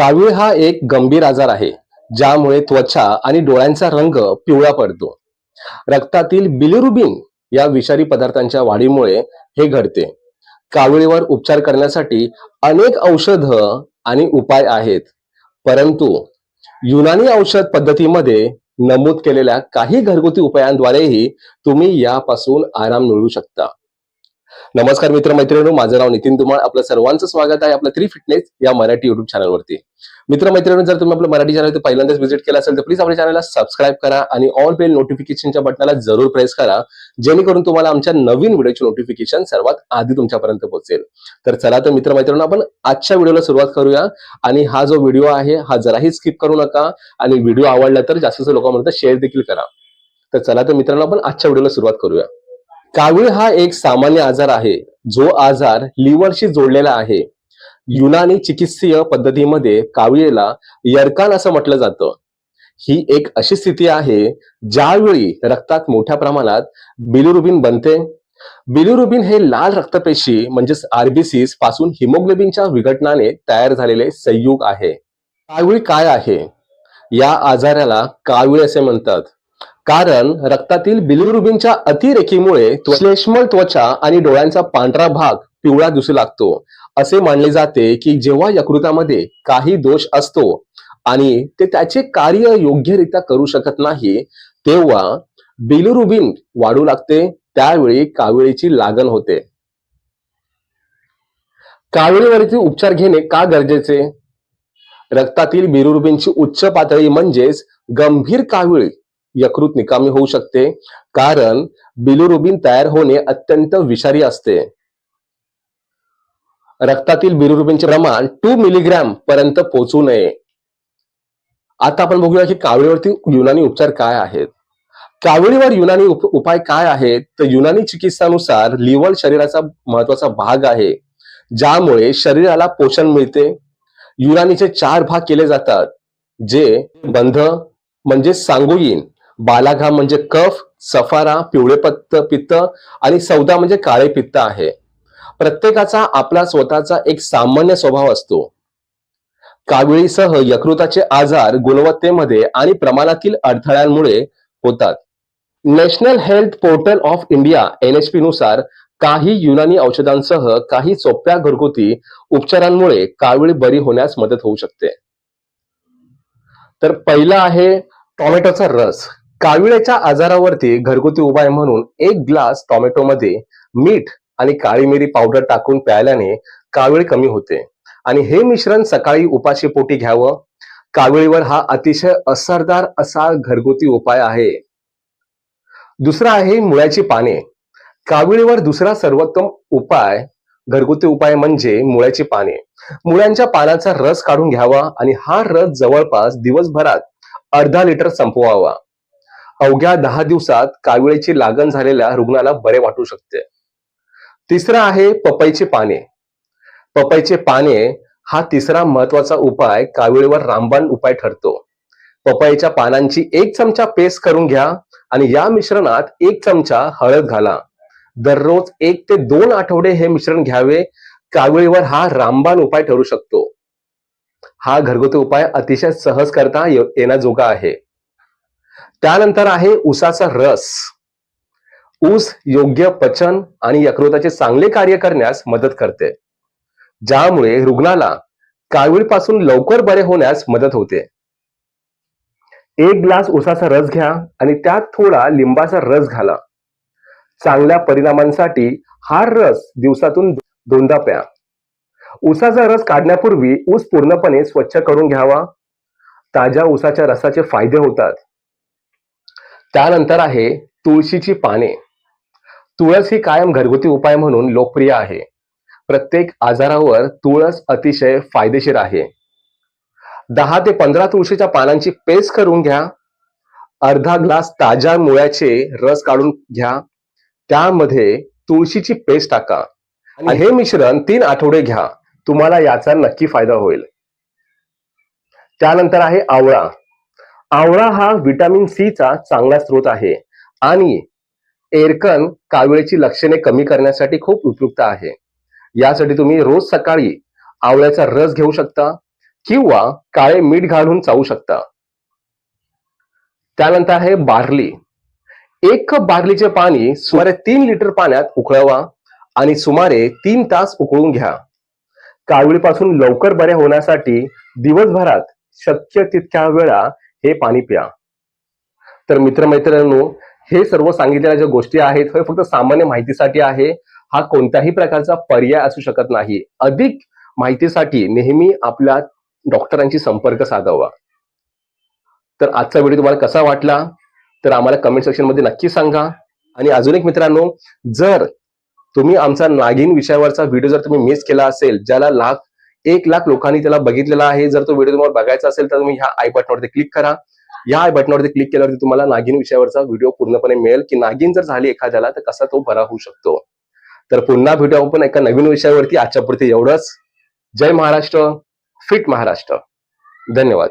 कावीळ हा एक गंभीर आजार आहे ज्यामुळे त्वचा आणि डोळ्यांचा रंग पिवळा पडतो. रक्तातील बिलिरुबिन या विषारी पदार्थांच्या वाढीमुळे हे घडते. कावीळीवर उपचार करण्यासाठी अनेक औषध आणि उपाय आहेत परंतु युनानी औषध पद्धतीमध्ये नमूद केलेल्या काही घरगुती उपायांद्वारेही तुम्ही यापासून आराम मिळवू शकता. नमस्कार मित्र मैत्रिणी माझं नाव नितीन धुमाळ आपलं सर्वांचं स्वागत आहे आपलं थ्री फिटनेस या मराठी युट्यूब चॅनलवरती मित्र मैत्रिणी जर तुम्ही आपलं मराठी चॅनल पहिल्यांदाच व्हिजिट केलं असेल तर प्लीज आपल्या चॅनलला सबस्क्राईब करा आणि ऑल बेल नोटिफिकेशनच्या बटनाला जरूर प्रेस करा जेणेकरून तुम्हाला आमच्या नवीन व्हिडिओचे नोटिफिकेशन सर्वात आधी तुमच्यापर्यंत पोहोचेल. तर चला तर मित्र मैत्रिणी आपण आजच्या व्हिडिओला सुरुवात करूया. आणि हा जो व्हिडिओ आहे हा जराही स्किप करू नका. आणि व्हिडिओ आवडला तर जास्त लोकांपर्यंत शेअर देखील करा. तर चला तर मित्रांनो आपण आजच्या व्हिडिओला सुरुवात करूया. कावीळ हा एक सामान्य आजार आहे जो आजार लिव्हरशी जोडलेला आहे. युनानी चिकित्सीय पद्धतीमध्ये कावीळेला यरकान असं म्हटलं जातं. ही एक अशी स्थिती आहे ज्यावेळी रक्तात मोठ्या प्रमाणात बिलुरुबिन बनते. बिलुरुबिन हे लाल रक्तपेशी म्हणजेच आरबीसीसपासून हिमोग्लोबिनच्या विघटनाने तयार झालेले संयुग आहे. कावीळ काय आहे? या आजाराला कावीळ असे म्हणतात. कारण रक्तातील बिलिरुबिनच्या अतिरेकीमुळे श्लेष्मल त्वचा आणि डोळ्यांचा पांढरा भाग पिवळा दिसू लागतो. असे मानले जाते की जेव्हा यकृतामध्ये काही दोष असतो आणि ते त्याचे कार्य योग्यरित्या करू शकत नाही तेव्हा बिलिरुबिन वाढू लागते त्यावेळी काविळीची लागण होते. काविळीवरती उपचार घेणे का गरजेचे? रक्तातील बिलिरुबिनची उच्च पातळी म्हणजेच गंभीर कावीळ. यकृत निकामी होऊ शकते. कारण बिलुरुबिन तयार होणे अत्यंत विषारी असते. रक्तातील बिलुरुबिनचे प्रमाण टू मिलीग्रॅम पर्यंत पोहोचू नये. आता आपण बघूया की कावळीवरती युनानी उपचार काय आहेत. कावळीवर युनानी उप उपाय काय आहेत? तर युनानी चिकित्सानुसार लिव्हर शरीराचा महत्त्वाचा भाग आहे. ज्यामुळे शरीराला पोषण मिळते. युनानीचे चार भाग केले जातात. जे बंध म्हणजे सांगोईन बालाघाम म्हणजे कफ सफारा पिवळे पत्त पित्त आणि सौदा म्हणजे काळे पित्त आहे. प्रत्येकाचा आपला स्वतःचा एक सामान्य स्वभाव असतो. काविळीसह यकृताचे आजार गुणवत्तेमध्ये आणि प्रमाणातील अडथळ्यांमुळे होतात. National health portal of India NHP नुसार काही युनानी औषधांसह काही सोप्या घरगुती उपचारांमुळे कावीळ बरी होण्यास मदत होऊ शकते. तर पहिला आहे टोमॅटोचा रस. काविळ्याच्या आजारावरती घरगुती उपाय म्हणून एक ग्लास टोमॅटोमध्ये मीठ आणि काळी मिरी पावडर टाकून प्यायल्याने कावीळ कमी होते. आणि हे मिश्रण सकाळी उपाशी पोटी घ्यावं. काविळीवर हा अतिशय असरदार असा घरगुती उपाय आहे. दुसरा आहे मुळ्याची पाने. काविळीवर दुसरा सर्वोत्तम उपाय घरगुती उपाय म्हणजे मुळ्याची पाने. मुळ्यांच्या पानाचा रस काढून घ्यावा आणि हा रस जवळपास दिवसभरात अर्धा लिटर संपवावा. अवघ्या दहा दिवसात काविळीची लागण झालेल्या रुग्णाला बरे वाटू शकते. तिसरा आहे पपईचे पाने. पपईचे पाने हा तिसरा महत्त्वाचा उपाय काविळीवर रामबाण उपाय ठरतो. पपईच्या पानांची एक चमचा पेस्ट करून घ्या आणि या मिश्रणात एक चमचा हळद घाला. दररोज एक ते दोन आठवडे हे मिश्रण घ्यावे. काविळीवर हा रामबाण उपाय ठरू शकतो. हा घरगुती उपाय अतिशय सहज करता ये- येण्याजोगा आहे. त्यानंतर आहे उसाचा रस. ऊस योग्य पचन आणि यकृताचे चांगले कार्य करण्यास मदत करते. ज्यामुळे रुग्णाला कावीळपासून लवकर बरे होण्यास मदत होते. एक ग्लास उसाचा रस घ्या आणि त्यात थोडा लिंबाचा रस घाला. चांगल्या परिणामांसाठी हा रस दिवसातून दोनदा प्या. उसाचा रस काढण्यापूर्वी ऊस पूर्णपणे स्वच्छ करून घ्यावा. ताज्या उसाच्या रसाचे फायदे होतात. त्यानंतर आहे तुळशीची पाने. तुळस ही कायम घरगुती उपाय म्हणून लोकप्रिय आहे. प्रत्येक आजारावर तुळस अतिशय फायदेशीर आहे. दहा ते पंधरा तुळशीच्या पानांची पेस्ट करून घ्या. अर्धा ग्लास ताज्या मुळ्याचे रस काढून घ्या. त्यामध्ये तुळशीची पेस्ट टाका. आणि हे मिश्रण तीन आठवडे घ्या. तुम्हाला याचा नक्की फायदा होईल. त्यानंतर आहे आवळा. आवळा हा व्हिटॅमिन सी चा चांगला स्रोत आहे आणि एरकन काविळीची लक्षणे कमी करण्यासाठी खूप उपयुक्त आहे. यासाठी तुम्ही रोज सकाळी आवळ्याचा रस घेऊ शकता किंवा काळे मीठ घालून चावू शकता. त्यानंतर आहे बार्ली. एक कप बार्लीचे पाणी सुमारे तीन लिटर पाण्यात उकळवा आणि सुमारे तीन तास उकळून घ्या. कावीळपासून लवकर बरे होण्यासाठी दिवसभरात शक्य तितक्या वेळा हे पाणी प्या. तर मित्रमैत्रिणींनो हे सर्व सांगितलेल्या ज्या गोष्टी आहेत हे फक्त सामान्य माहितीसाठी आहे. हा कोणत्याही प्रकारचा पर्याय असू शकत नाही. अधिक माहितीसाठी नेहमी आपल्या डॉक्टरांशी संपर्क साधावा. तर आजचा व्हिडिओ तुम्हाला कसा वाटला? तर आम्हाला कमेंट सेक्शनमध्ये नक्की सांगा. आणि अजून एक मित्रांनो जर तुम्ही आमचा नागिन विषयावरचा व्हिडिओ जर तुम्ही मिस केला असेल ज्याला लाख एक लाख लोकांनी त्याला बघितलेला आहे. जर तो व्हिडिओ तुम्हाला बघायचा असेल तर तुम्ही ह्या आय बटनवरती क्लिक करा. या आय बटनवरती क्लिक केल्यावरती तुम्हाला नागिन विषयावरचा व्हिडिओ पूर्णपणे मिळेल की नागिन जर झाली एखाद्याला तर कसा तो बरा होऊ शकतो. तर पुन्हा भेटू आपण एका नवीन विषयावरती. आजच्यापुरती एवढंच. जय महाराष्ट्र. फिट महाराष्ट्र. धन्यवाद.